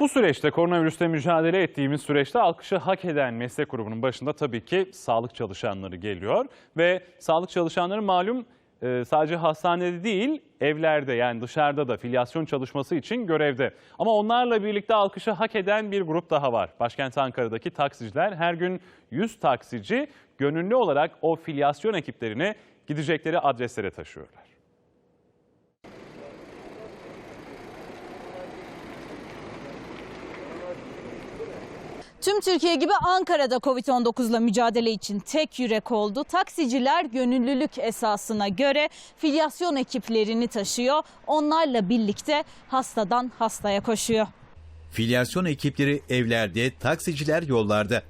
Bu süreçte koronavirüsle mücadele ettiğimiz süreçte alkışı hak eden meslek grubunun başında tabii ki sağlık çalışanları geliyor. Ve sağlık çalışanları malum e, sadece hastanede değil evlerde yani dışarıda da filyasyon çalışması için görevde. Ama onlarla birlikte alkışı hak eden bir grup daha var. Başkent Ankara'daki taksiciler her gün 100 taksici gönüllü olarak o filyasyon ekiplerini gidecekleri adreslere taşıyorlar. Tüm Türkiye gibi Ankara'da Covid-19 ile mücadele için tek yürek oldu. Taksiciler gönüllülük esasına göre filyasyon ekiplerini taşıyor. Onlarla birlikte hastadan hastaya koşuyor. Filyasyon ekipleri evlerde, taksiciler yollarda.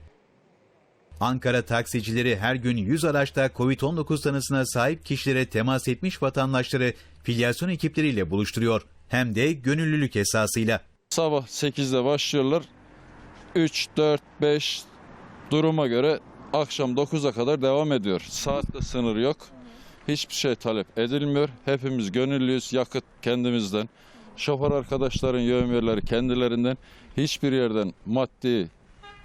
Ankara taksicileri her gün 100 araçta Covid-19 tanısına sahip kişilere temas etmiş vatandaşları filyasyon ekipleriyle buluşturuyor. Hem de gönüllülük esasıyla. Sabah 8'de başlıyorlar. 3, 4, 5 duruma göre akşam 9'a kadar devam ediyor. Saatte sınır yok. Hiçbir şey talep edilmiyor. Hepimiz gönüllüyüz. Yakıt kendimizden. Şoför arkadaşların yövmiyeleri kendilerinden. Hiçbir yerden maddi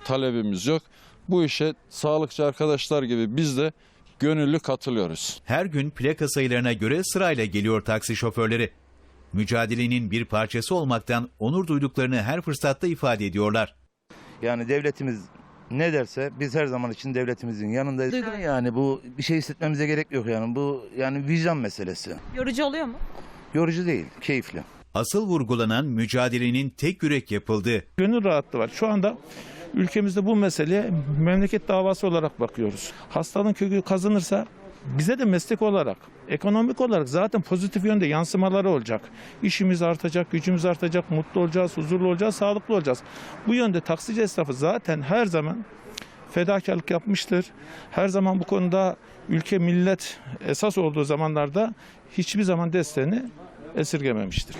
talebimiz yok. Bu işe sağlıkçı arkadaşlar gibi biz de gönüllü katılıyoruz. Her gün plaka sayılarına göre sırayla geliyor taksi şoförleri. Mücadelenin bir parçası olmaktan onur duyduklarını her fırsatta ifade ediyorlar. Yani devletimiz ne derse biz her zaman için devletimizin yanındayız. Yani bu bir şey hissetmemize gerek yok yani. Bu yani vicdan meselesi. Yorucu oluyor mu? Yorucu değil, keyifli. Asıl vurgulanan mücadelenin tek yürek yapıldığı. gönül rahatlığı var. Şu anda ülkemizde bu meseleye memleket davası olarak bakıyoruz. Hastalığın kökü kazanırsa bize de meslek olarak, ekonomik olarak zaten pozitif yönde yansımaları olacak. İşimiz artacak, gücümüz artacak, mutlu olacağız, huzurlu olacağız, sağlıklı olacağız. Bu yönde taksici esnafı zaten her zaman fedakarlık yapmıştır. Her zaman bu konuda ülke millet esas olduğu zamanlarda hiçbir zaman desteğini esirgememiştir.